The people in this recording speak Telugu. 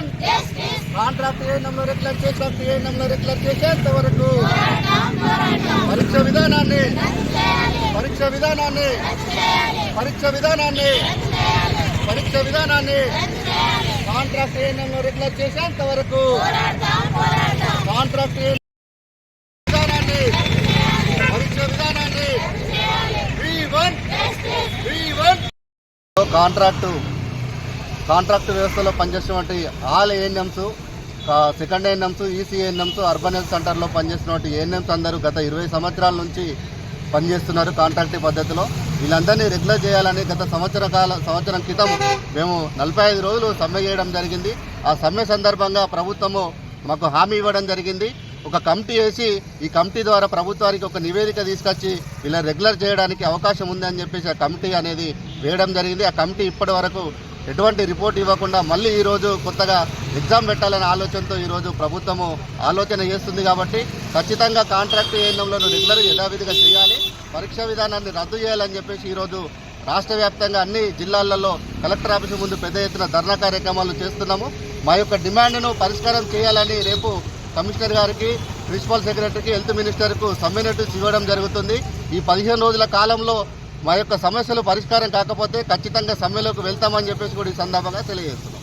వన్ కాంట్రాక్ట్ ఏఎన్ఎంలో రెగ్యులర్ చేసాం ఏఎన్ఎంలో రెగ్యులర్ చేసేంత వరకు? పరీక్ష విధానాన్ని. పరీక్ష విధానాన్ని. పరీక్ష విధానాన్ని. పరీక్ష విధానాన్ని. కాంట్రాక్ట్ ఏఎన్ఎంలో రెగ్యులర్ చేసేంత వరకు? కాంట్రాక్ట్ ఏ విధానాన్ని. పరీక్ష విధానాన్ని. వన్. వన్. కాంట్రాక్టు. కాంట్రాక్ట్ వ్యవస్థలో పనిచేసినటువంటి all ANMs second ANMs EC ANMs urban health సెంటర్లో పనిచేస్తున్నటువంటి ఏఎన్ఎంస్ అందరూ గత ఇరవై సంవత్సరాల నుంచి పనిచేస్తున్నారు కాంట్రాక్ట్ పద్ధతిలో. వీళ్ళందరినీ రెగ్యులర్ చేయాలని గత సంవత్సర కాల సంవత్సరం క్రితం మేము నలభై ఐదు రోజులు సమ్మె చేయడం జరిగింది. ఆ సమ్మె సందర్భంగా ప్రభుత్వము మాకు హామీ ఇవ్వడం జరిగింది. ఒక కమిటీ వేసి ఈ కమిటీ ద్వారా ప్రభుత్వానికి ఒక నివేదిక తీసుకొచ్చి ఇలా రెగ్యులర్ చేయడానికి అవకాశం ఉందని చెప్పేసి ఆ కమిటీ అనేది వేయడం జరిగింది. ఆ కమిటీ ఇప్పటి వరకు ఎటువంటి రిపోర్ట్ ఇవ్వకుండా మళ్ళీ ఈరోజు కొత్తగా ఎగ్జామ్ పెట్టాలనే ఆలోచనతో ఈరోజు ప్రభుత్వము ఆలోచన చేస్తుంది కాబట్టి ఖచ్చితంగా కాంట్రాక్ట్ ఏఎన్ఎంలో రెగ్యులర్ యథావిధిగా చేయాలి. పరీక్షా విధానాన్ని రద్దు చేయాలని చెప్పేసి ఈరోజు రాష్ట్ర వ్యాప్తంగా అన్ని జిల్లాలలో కలెక్టర్ ఆఫీసు ముందు పెద్ద ఎత్తున ధర్నా కార్యక్రమాలు చేస్తున్నాము. మా యొక్క డిమాండ్ను పరిష్కారం చేయాలని రేపు కమిషనర్ గారికి ప్రిన్సిపల్ సెక్రటరీకి హెల్త్ మినిస్టర్కు సమ్మె నోటీస్ ఇవ్వడం జరుగుతుంది. ఈ పదిహేను రోజుల కాలంలో మా యొక్క సమస్యలు పరిష్కారం కాకపోతే ఖచ్చితంగా సమ్మెలోకి వెళ్తామని చెప్పేసి కూడా ఈ సందర్భంగా తెలియజేస్తున్నాం.